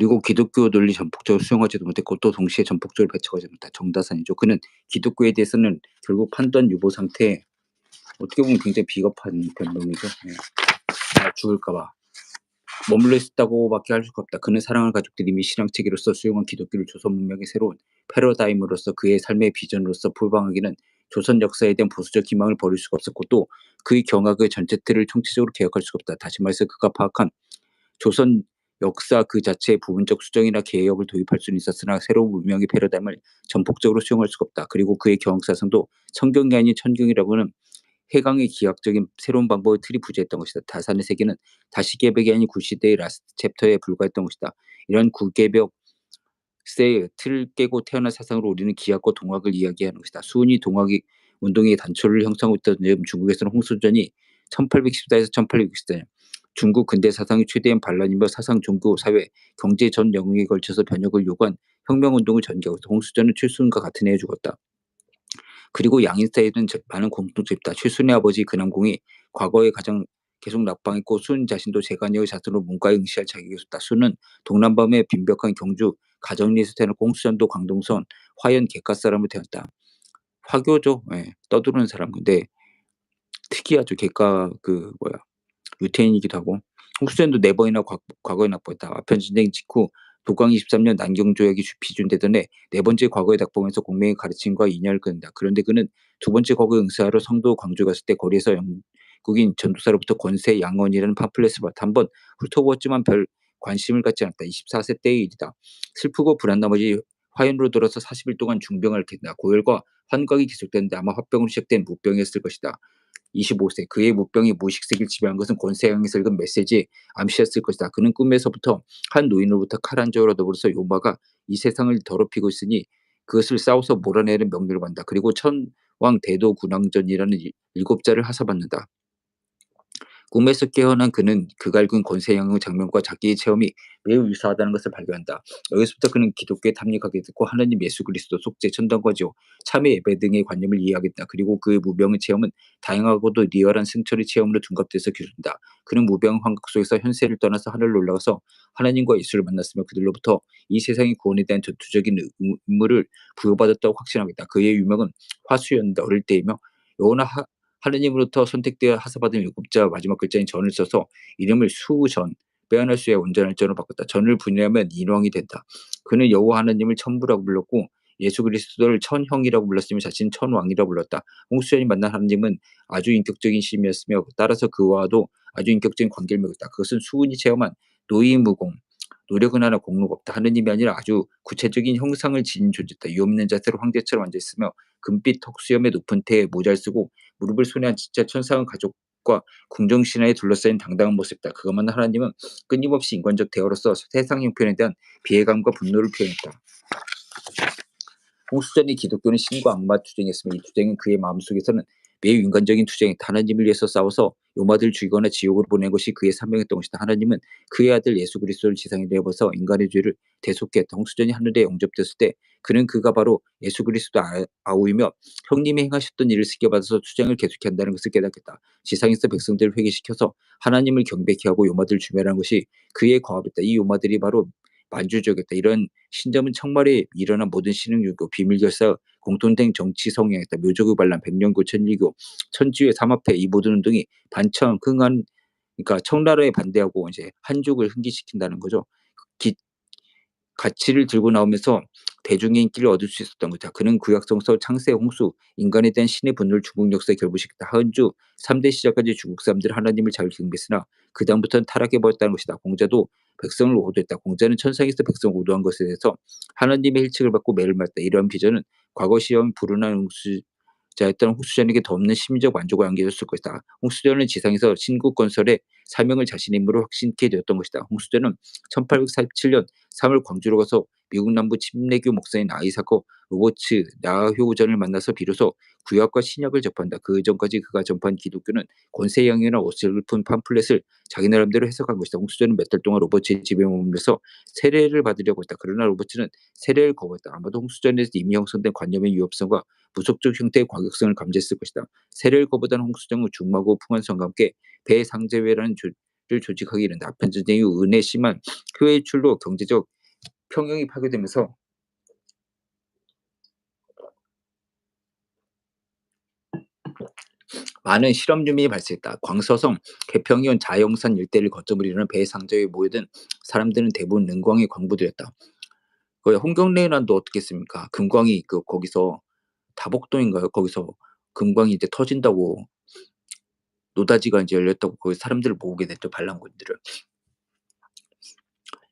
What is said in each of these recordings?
그리고 기독교 논리 전폭적으로 수용하지도 못했고 또 동시에 전폭적으로 배척하지 못했다. 정다산이죠. 그는 기독교에 대해서는 결국 판단 유보 상태에 어떻게 보면 굉장히 비겁한 변명이죠. 네. 아, 죽을까 봐. 머물러 있었다고밖에 할 수가 없다. 그는 사랑을 가족들 이미 신앙체계로서 수용한 기독교를 조선 문명의 새로운 패러다임으로서 그의 삶의 비전으로서 포방하기는 조선 역사에 대한 보수적 희망을 버릴 수가 없었고 또 그의 경악의 전체 틀을 총체적으로 개혁할 수가 없다. 다시 말해서 그가 파악한 조선 역사 그 자체의 부분적 수정이나 개혁을 도입할 수는 있었으나 새로운 문명의 패러다임을 전폭적으로 수용할 수가 없다. 그리고 그의 경험사상도 성경이 아닌 천경이라고는 해강의 기하학적인 새로운 방법의 틀이 부재했던 것이다. 다산의 세계는 다시 개벽이 아닌 구시대의 라스트 챕터에 불과했던 것이다. 이런 구개벽 의 틀을 깨고 태어난 사상으로 우리는 기하과 동학을 이야기하는 것이다. 수은이 동학이 운동의 단초를 형성하고 있던 중국에서는 홍수전이 1814에서 1860년 중국 근대 사상의 최대한 반란이며 사상, 종교, 사회, 경제 전 영역에 걸쳐서 변혁을 요구한 혁명운동을 전개하고 홍수전은 최순과 같은 해에 죽었다. 그리고 양인사에는 많은 공통점이 있다. 최순의 아버지 근암공이 과거에 가장 계속 낙방했고 순 자신도 재간여의 자손으로 문과에 응시할 자격이 있었다. 순은 동남밤의 빈벽한 경주, 가정리에서 태어난 홍수전도 광동선, 화연 객가 사람을 태웠다. 화교죠. 예, 떠드는 사람. 근데 특이하죠. 객가 그 뭐야 유태인이기도 하고 홍수전도 네 번이나 과, 거에 납부했다. 아편 전쟁 직후 도광 23년 난경 조약이 비준되던 해 네 번째 과거의 낙봉에서 공명의 가르침과 인연을 끊는다. 그런데 그는 두 번째 과거 응사하러 성도 광주 갔을 때 거리에서 영국인 전도사로부터 권세 양원이라는 팜플렛을 받아 한번 훑어보았지만 별 관심을 갖지 않았다. 24세 때의 일이다. 슬프고 불안 나머지 화연으로 들어서 40일 동안 중병을 앓겠다. 고열과 환각이 계속되는데 아마 화병으로 시작된 무병이었을 것이다. 25세 그의 무병이 무의식세계를 지배한 것은 권세양에서 읽은 메시지 암시였을 것이다. 그는 꿈에서부터 한 노인으로부터 칼한 저로 더불어서 요마가 이 세상을 더럽히고 있으니 그것을 싸워서 몰아내는 명령을 받는다. 그리고 천왕 대도 군왕전이라는 일곱 자를 하사받는다. 꿈에서 깨어난 그는 그갈군 권세양의 장면과 자기의 체험이 매우 유사하다는 것을 발견한다. 여기서부터 그는 기독교에 탐닉하게 됐고 하나님 예수 그리스도 속죄 천당과지요 참회 예배 등의 관념을 이해하겠다. 그리고 그의 무병의 체험은 다양하고도 리얼한 승천의 체험으로 둔갑돼서 기준다. 그는 무병 환각 속에서 현세를 떠나서 하늘로 올라가서 하나님과 예수를 만났으며 그들로부터 이 세상의 구원에 대한 전투적인 의무를 부여받았다고 확신하겠다. 그의 유명은 화수였는데 어릴 때이며 요나 하느님으로부터 선택되어 하사받은 일곱자 마지막 글자인 전을 써서 이름을 수전 빼어날 수의 온전할 전으로 바꿨다. 전을 분리하면 인왕이 된다. 그는 여호와 하느님을 천부라고 불렀고 예수 그리스도를 천형이라고 불렀으며 자신 천왕이라고 불렀다. 홍수연이 만난 하느님은 아주 인격적인 신이었으며 따라서 그와도 아주 인격적인 관계를 맺었다. 그것은 수은이 체험한 노이무공, 노력은 하나 공로가 없다. 하느님이 아니라 아주 구체적인 형상을 지닌 존재다. 위험 있는 자세로 황제처럼 앉아있으며 금빛 턱수염에 높은 태에 모자를 쓰고 무릎을 손에 한 진짜 천상의 가족과 궁정 신화에 둘러싸인 당당한 모습이다. 그것만 하나님은 끊임없이 인간적 대화로서 세상 형편에 대한 비애감과 분노를 표현했다. 홍수전의 기독교는 신과 악마 투쟁이었으며 이 투쟁은 그의 마음속에서는 매우 인간적인 투쟁이 하나님을 위해서 싸워서 요마들 죽이거나 지옥으로 보낸 것이 그의 사명이었던 것이다. 하나님은 그의 아들 예수 그리스도를 지상에 내어서 인간의 죄를 대속했다. 홍수전이 하늘에 영접됐을 때 그는 그가 바로 예수 그리스도 아, 우이며 형님이 행하셨던 일을 쓰게받아서 투쟁을 계속해 한다는 것을 깨닫겠다. 지상에서 백성들을 회개시켜서 하나님을 경배케 하고 요마들을 주멸하는 것이 그의 과업이다. 이 요마들이 바로 만주적이었다. 이런 신점은 청말에 일어난 모든 신흥유교, 비밀결사, 공통된 정치 성향이었다. 묘조교 반란, 백년교, 천리교, 천지회, 삼합회 이 모든 운동이 반청, 흥한 그러니까 청나라에 반대하고 이제 한족을 흥기시킨다는 거죠. 기, 가치를 들고 나오면서 대중의 인기를 얻을 수 있었던 거죠. 그는 구약성서 창세 홍수 인간에 대한 신의 분노를 중국 역사에 결부시켰다. 하은주 3대 시작까지 중국 사람들 하나님을 잘 경배했으나 그 다음부터는 타락해버렸다는 것이다. 공자도 백성을 오도했다. 공자는 천상에서 백성을 오도한 것에 대해서 하나님의 일칙을 받고 매를 맞다. 이런 비전은 과거 시험 불운한 홍수 자였던 홍수전에게 더 없는 심리적 만족을 안겨줬을 것이다. 홍수전은 지상에서 신국 건설의 사명을 자신의 힘으로 확신케 되었던 것이다. 홍수전은 1847년 3월 광주로 가서 미국 남부 침례교 목사인 아이사커 로버츠 나효전을 만나서 비로소 구약과 신약을 접한다. 그 전까지 그가 전파한 기독교는 권세형이나 어슬픈 팜플렛을 자기 나름대로 해석한 것이다. 홍수전은 몇 달 동안 로버츠의 집에 머물면서 세례를 받으려고 했다. 그러나 로버츠는 세례를 거부했다. 아마도 홍수전에서 이미 형성된 관념의 위협성과 무속적 형태의 과격성을 감지했을 것이다. 세례를 거부한 홍수정은 중마고 풍한성과 함께 배상제회라는 조직하기 이른다. 아편 전쟁 이후 은의 심한 효율출로 경제적 평형이 파괴되면서 많은 실업 유민이 발생했다. 광서성, 개평이온 자영산 일대를 거점으로 이루는 배상저에 모여든 사람들은 대부분 능광의 광부들이었다. 그 홍경래란도 어떻겠습니까? 금광이 그 거기서 다복동인가요? 거기서 금광이 이제 터진다고 노다지가 이제 열렸다고 거기 사람들을 모으게 됐죠 반란군들을.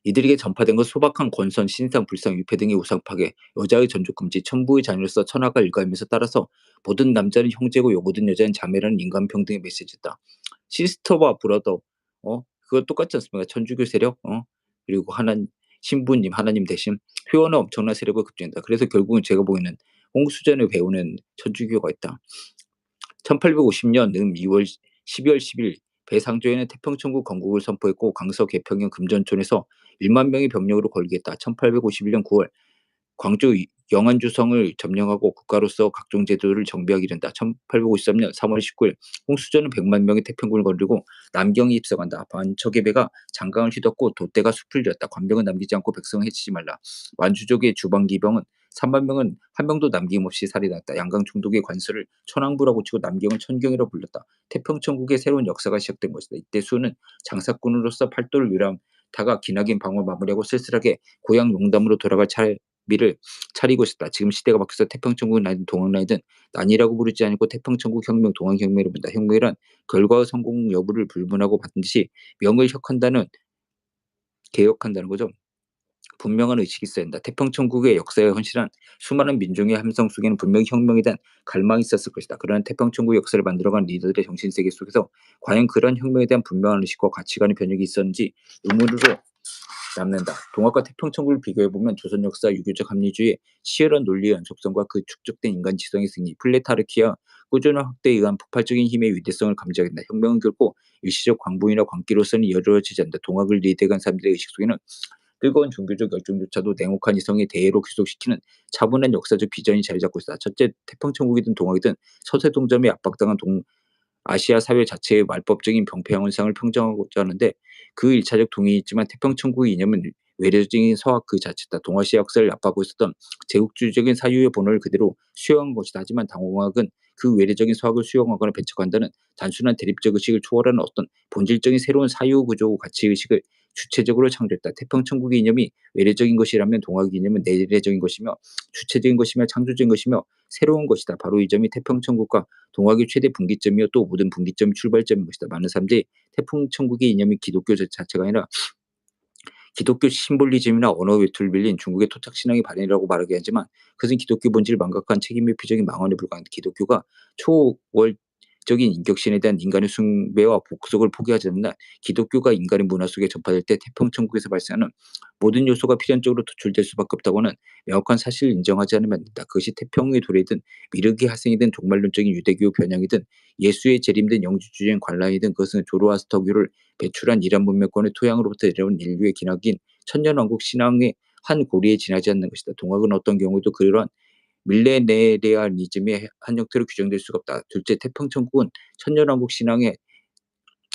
이들에게 전파된 것 소박한 권선, 신상, 불상, 유폐 등의 우상 파괴, 여자의 전족 금지, 천부의 자녀로서 천하가 일가하면서 따라서 모든 남자는 형제고 모든 여자는 자매라는 인간 평등의 메시지다. 시스터와 브러더, 어 그거 똑같지 않습니까? 천주교 세력, 어 그리고 하나 신부님, 하나님 대신 회원은 엄청난 세력을 급진한다. 그래서 결국은 제가 보기에는 홍수전을 배우는 천주교가 있다. 1850년 음 2월 12월 10일 배상조에는 태평천국 건국을 선포했고 강서 개평형 금전촌에서 1만 명의 병력으로 걸기했다. 1851년 9월 광주 영안주성을 점령하고 국가로서 각종 제도를 정비하기 이른다. 1853년 3월 19일 홍수전은 100만 명의 태평군을 거르고 남경이 입성한다. 반척의 배가 장강을 휘덮고 돛대가 숲을 지었다. 관병은 남기지 않고 백성을 해치지 말라. 완주족의 주방기병은 3만 명은 한 명도 남김없이 살해났다. 양강 총독의 관서를 천왕부라고 치고 남경을 천경이라고 불렀다. 태평천국의 새로운 역사가 시작된 것이다. 이때 수는 장사꾼으로서 팔도를 위람다가 기나긴 방을 마무리하고 쓸쓸하게 고향 용담으로 돌아갈 차비를 차리고 있었다. 지금 시대가 바뀌어서 태평천국은 나이든 동학나이든 난이라고 부르지 않고 태평천국 혁명, 동학혁명으로 본다. 혁명이란 결과의 성공 여부를 불문하고 반드시 명을 혁한다는 개혁한다는 거죠. 분명한 의식이 한다. 태평천국의 역사에 헌신한 수많은 민중의 함성 속에는 분명히 혁명에 대한 갈망이 있었을 것이다. 그러나 태평천국 역사를 만들어간 리더들의 정신세계 속에서 과연 그런 혁명에 대한 분명한 의식과 가치관의 변혁이 있었는지 의문으로 남는다. 동학과 태평천국을 비교해보면 조선 역사 유교적 합리주의, 치열한 논리의 연속성과 그 축적된 인간 지성의 승리, 플레타르키아 꾸준한 확대에 의한 폭발적인 힘의 위대성을 감지하겠다. 혁명은 결코 일시적 광분이나 광기로서는 이루어지지 않는다. 동학을 리드해간 사람들의 의식 속에는 뜨거운 종교적 열정조차도 냉혹한 이성의 대의로 귀속시키는 차분한 역사적 비전이 자리 잡고 있다. 첫째, 태평천국이든 동학이든 서세 동점에 압박당한 동 아시아 사회 자체의 말법적인 병폐 현상을 평정하고자 하는데 그 일차적 동의이 있지만 태평천국의 이념은 외래적인 서학 그 자체다. 동아시아 역사를 압박하고 있었던 제국주의적인 사유의 본원을 그대로 수용한 것이다. 하지만 당공학은 그 외래적인 서학을 수용하거나 배척한다는 단순한 대립적 의식을 초월하는 어떤 본질적인 새로운 사유 구조 가치 의식을 주체적으로 창조했다. 태평 천국의 이념이 외래적인 것이라면 동학 이념은 내래적인 것이며 주체적인 것이며 창조적인 것이며 새로운 것이다. 바로 이 점이 태평 천국과 동학의 최대 분기점이요 또 모든 분기점 출발점인 것이다. 많은 사람들이 태평 천국의 이념이 기독교 자체가 아니라 기독교 심볼리즘이나 언어 외투를 빌린 중국의 토착 신앙의 발현이라고 말하게 하지만 그것은 기독교 본질을 망각한 책임의 표적인 망언에 불과한다. 기독교가 초월 적인 인격신에 대한 인간의 숭배와 복속을 포기하지 않는 날 기독교가 인간의 문화 속에 접화될 때 태평천국에서 발생하는 모든 요소가 필연적으로 도출될 수밖에 없다고는 명확한 사실을 인정하지 않으면 안 된다. 그것이 태평의 도래든 미륵의 하생이든 종말론적인 유대교 변형이든 예수의 재림된 영주주의인 관람이든 그것은 조로아스터교를 배출한 이란 문명권의 토양으로부터 내려온 인류의 기나긴 천년왕국 신앙의 한 고리에 지나지 않는 것이다. 동학은 어떤 경우에도 그러한 밀레네리아니즘의 한 형태로 규정될 수가 없다. 둘째, 태평천국은 천년왕국 신앙의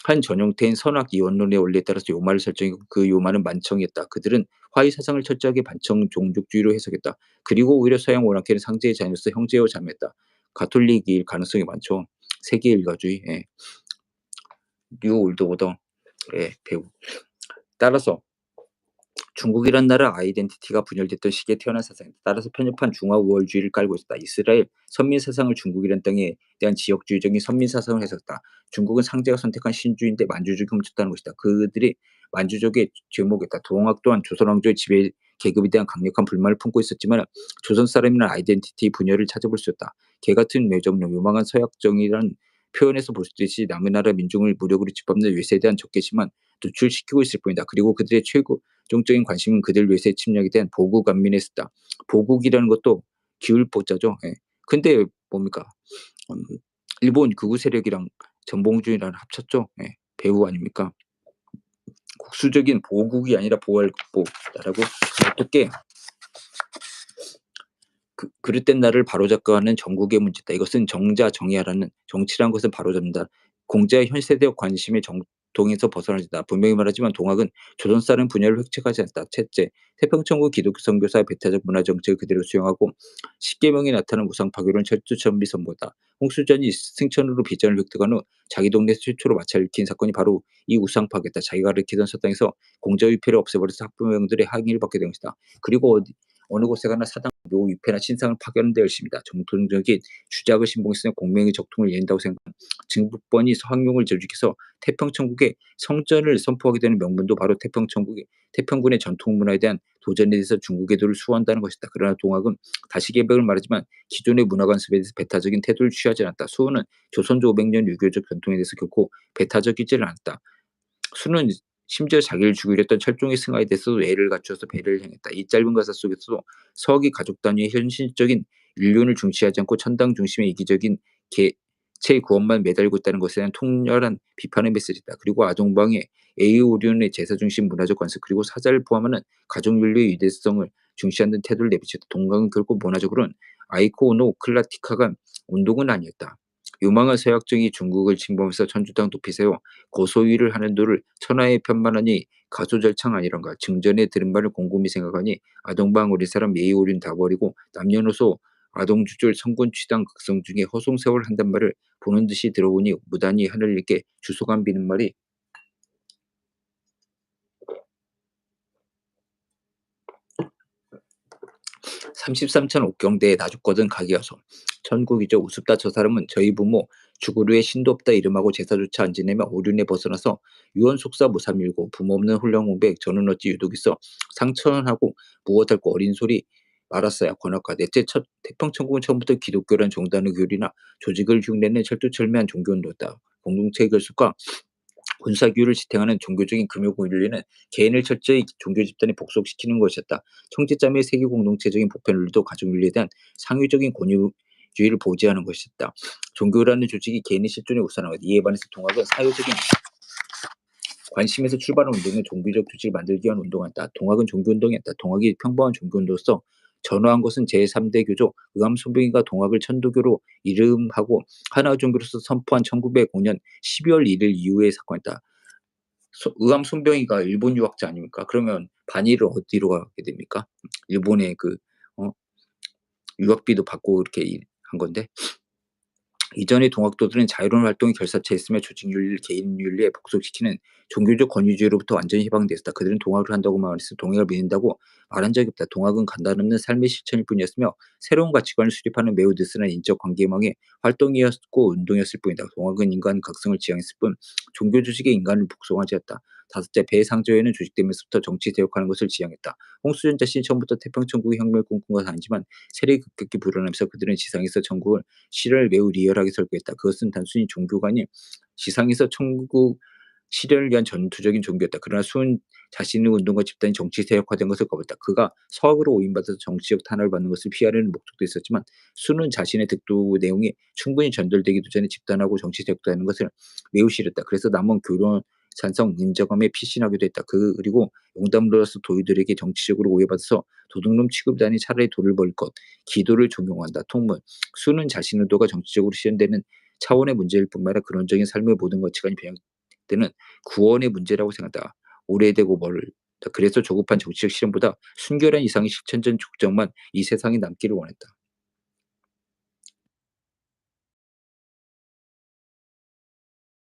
한 전형태인 선악 이원론의 원리에 따라서 요마를 설정했고 그 요마는 만청이었다. 그들은 화의 사상을 철저하게 반청 종족주의로 해석했다. 그리고 오히려 서양 원학회는 상제의 자녀로서 형제와 자매했다. 가톨릭일 가능성이 많죠. 세계 일가주의, 예. 뉴 올드 오더, 예, 배우. 따라서 중국이란 나라 아이덴티티가 분열됐던 시기에 태어난 사상이다. 따라서 편협한 중화 우월주의를 깔고 있었다. 이스라엘 선민 사상을 중국이란 땅에 대한 지역주의적인 선민 사상을 해석했다. 중국은 상제가 선택한 신주인데 만주족이 훔쳤다는 것이다. 그들이 만주족의 제목이다. 동학 또한 조선 왕조의 지배 계급에 대한 강력한 불만을 품고 있었지만 조선 사람이란 아이덴티티 분열을 찾아볼 수 없다. 개 같은 매점론, 요망한 서약정이란 표현에서 볼 수 있듯이 남의 나라 민중을 무력으로 짓밟는 외세에 대한 적개심만 노출시키고 있을 뿐이다. 그리고 그들의 최고 종적인 관심은 그들 외세 침략에 대한 보국 안민에 있었다. 보국이라는 것도 기울보자죠. 예. 근데 뭡니까? 음, 일본 극우 세력이랑 전봉준이랑 합쳤죠. 예. 배우 아닙니까? 국수적인 보국이 아니라 보활국보다라고 어떻게 그, 그릇된 나를 바로잡고하는 전국의 문제다. 이것은 정자 정의하라는 정치란 것은 바로잡는다. 공자의 현 세대의 관심의 정, 동에서 벗어나지다. 분명히 말하지만 동학은 조선 사는 분열을 획책하지 않다. 셋째, 태평천국 기독교 선교사 배타적 문화 정책을 그대로 수용하고 십계명에 나타난 우상 파괴론 철두 천비 선보다. 홍수전이 승천으로 비전을 획득한 후 자기 동네 최초로 마차를 킨 사건이 바로 이 우상 파괴다. 자기가 가르치던 서당에서 공자위패를 없애버려서 학부모들의 항의를 받게 된 것이다. 그리고 어디 어느 곳에 가나 사당 묘 위패나 신상을 파견하는 데 열심이다. 정통적인 주작을 신봉했으며 공명의 적통을 이룬다고 생각한 증북번이 서학용을 조직해서 태평천국의 성전을 선포하게 되는 명분도 바로 태평천국의 태평군의 전통 문화에 대한 도전에 대해서 중국의 도를 수호한다는 것이다. 그러나 동학은 다시 개벽을 말하지만 기존의 문화관습에 대해서 배타적인 태도를 취하지 않았다. 수호는 조선조 500년 유교적 전통에 대해서 결코 배타적이지를 않았다. 수는 심지어 자기를 죽이려 했던 철종의 승하에 대해서도 애를 갖추어서 배를 행했다. 이 짧은 가사 속에서도 서기 가족 단위의 현실적인 인륜을 중시하지 않고 천당 중심의 이기적인 개체 구원만 매달고 있다는 것에 대한 통렬한 비판의 메시지다. 그리고 아동방의 에이오리온의 제사 중심 문화적 관습 그리고 사자를 포함하는 가족윤리의 위대성을 중시하는 태도를 내비쳤다. 동강은 결코 문화적으로는 아이코노클라티카가 운동은 아니었다. 유망한 서약적이 중국을 침범해서 천주당 세워 고소위를 하는 도를 천하에 편만하니 가소절창 아니란가. 증전에 들은 말을 곰곰이 생각하니 아동방 우리 사람 예의 오륜 다 버리고 남녀노소 아동주절 성군 취당 극성 중에 허송세월 한단 말을 보는 듯이 들어오니 무단히 하늘 님께 주소감 비는 말이 33천 옥경대에 나죽거든 가기여서 천국이죠 우습다 저 사람은 저희 부모 죽으루에 신도 없다 이름하고 제사조차 안 지내며 오륜에 벗어나서 유언 속사 무삼일고 부모 없는 훌륭공백 저는 어찌 유독 있어 상천하고 무엇할고 어린 소리 말았어야 권학과 넷째 첫 태평천국은 처음부터 기독교란 종단의 교리나 조직을 흉내낸 철두철미한 종교운동이었다. 공동체 결속과 군사규율을 지탱하는 종교적인 금요윤리는 개인을 철저히 종교 집단에 복속시키는 것이었다. 청지자매의 세계 공동체적인 보편윤리도 가족윤리에 대한 상위적인 권위주의를 보지하는 것이었다. 종교라는 조직이 개인의 실존에 우선하고 이에 반해서 동학은 사회적인 관심에서 출발한 운동은 종교적 조직을 만들기 위한 운동이었다. 동학은 종교운동이었다. 동학이 평범한 종교운동으로서 전화한 것은 제3대 교조 의암손병이가 동학을 천도교로 이름하고 하나 종교로서 선포한 1905년 12월 1일 이후의 사건이다. 의암손병이가 일본 유학자 아닙니까? 그러면 반일을 어디로 가게 됩니까? 일본의 그 어? 유학비도 받고 이렇게 한 건데 이전의 동학도들은 자유로운 활동의 결사체였으며 조직윤리를 개인윤리에 복속시키는 종교적 권위주의로부터 완전히 해방되었다. 그들은 동학을 한다고 말해서 동학을 믿는다고 말한 적이 없다. 동학은 간단없는 삶의 실천일 뿐이었으며 새로운 가치관을 수립하는 매우 느슨한 인적 관계망의 활동이었고 운동이었을 뿐이다. 동학은 인간 각성을 지향했을 뿐 종교 조직의 인간을 복속하지 않았다. 다섯째, 배상조회는 조직되면서부터 정치 개혁하는 것을 지향했다. 홍수전 자신이 처음부터 태평천국의 혁명을 꿈꾼 것은 아니지만 세력이 급격히 불어나면서 그들은 지상에서 천국을 실을 매우 리얼하게 설계했다. 그것은 단순히 종교가 아닌 지상에서 천국 실현을 위한 전투적인 종교였다. 그러나 수은 자신의 운동과 집단이 정치 세력화된 것을 거부했다. 그가 서학으로 오인받아서 정치적 탄압을 받는 것을 피하려는 목적도 있었지만 수는 자신의 득도 내용이 충분히 전달되기도 전에 집단하고 정치 세력화되는 것을 매우 싫었다. 그래서 남은 교론 찬성 인정함에 피신하기도 했다. 그 그리고 용담으로서 도의들에게 정치적으로 오해받아서 도둑놈 취급다니 차라리 돌을 벌 것, 기도를 종용한다. 통문 수는 자신 의 도가 정치적으로 실현되는 차원의 문제일 뿐만 아니라 그런적인 삶의 모든 가치관이 변형되는 구원의 문제라고 생각한다. 오래되고 멀 그래서 조급한 정치적 실현보다 순결한 이상의 실천전 족정만 이 세상에 남기를 원했다.